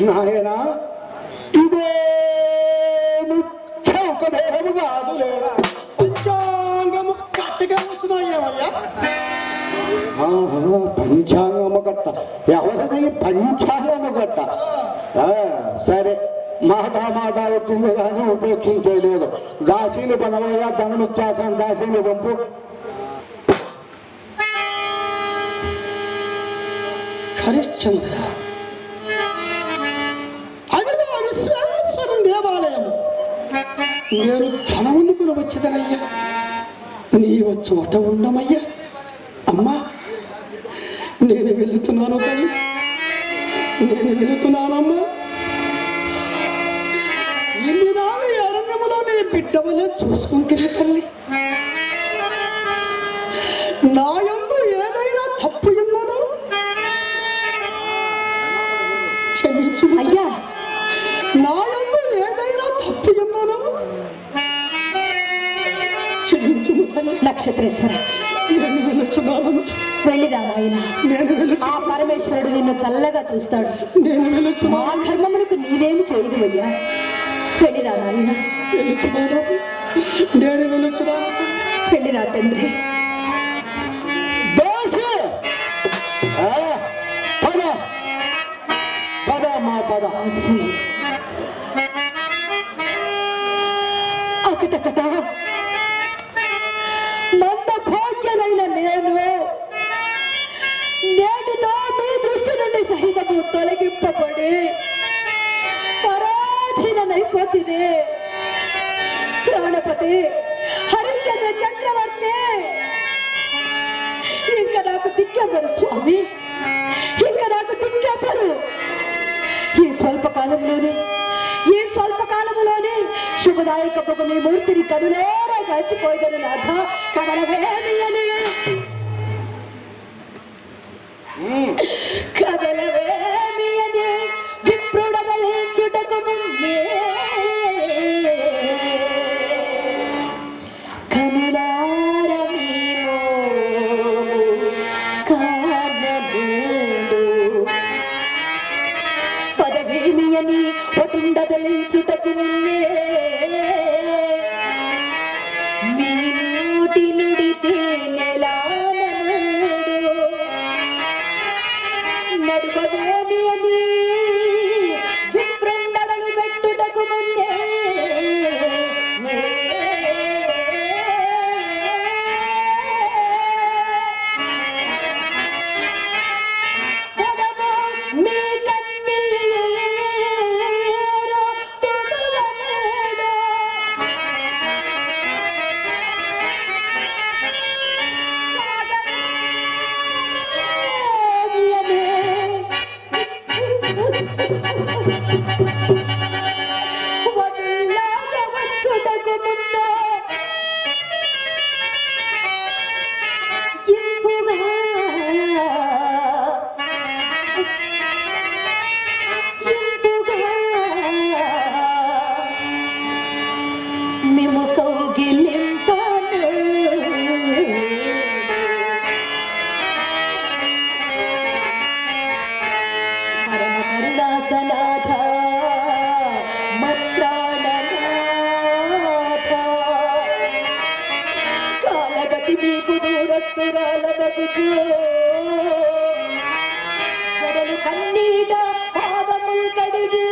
నాయనా ఇదే చౌక భేదము కాదు లేరా పంచాంగము కట్టగా పంచాంగము కట్ట ఎవరిది పంచాంగము కట్ట సరే మాట మాట వచ్చింది కానీ ఉపేక్షించలేదు. దాసిని పనవయ్యా ధనం ఇచ్చాక దాసిని పంపు. హరిశ్చంద్ర నేను ధనముందుకుని వచ్చేదనయ్యా నీవు చోట ఉండమయ్యా. అమ్మా నేను వెళుతున్నాను తల్లి. నేను వెళుతున్నానమ్మా. ఎన్ని నాలుగు అరణ్యములో నీ బిడ్డ చూసుకుంటే తల్లి. నక్షత్రేశ్వర. నేను వెలుచున్నాను వెళ్ళిరా నాయన. నేను ఆ పరమేశ్వరుడు నిన్ను చల్లగా చూస్తాడు. నేను మా ధర్మములకు నీవేమి చేయదు అయ్యా వెళ్ళిరా నాయన. వెలుచున్నాను నేను వెళ్ళిరా తండ్రి. పద. పద మా పద. అకటకట. తొలగింపబడి పరాధీనమైపోతుంది ప్రాణపతి హరిశ్చంద్ర చక్రవర్తి. ఇంకా నాకు దిక్కెవ్వరు స్వామి ఇంకా నాకు దిక్కెవ్వరు. ఈ స్వల్ప కాలంలోనే ఈ స్వల్ప కాలంలోనే శుభదాయక నీ మూర్తిని కనులేరా గడిచిపోయిన నాథ. కదలవేమి mulher do. கண்ணீட பாவமும் கடிகே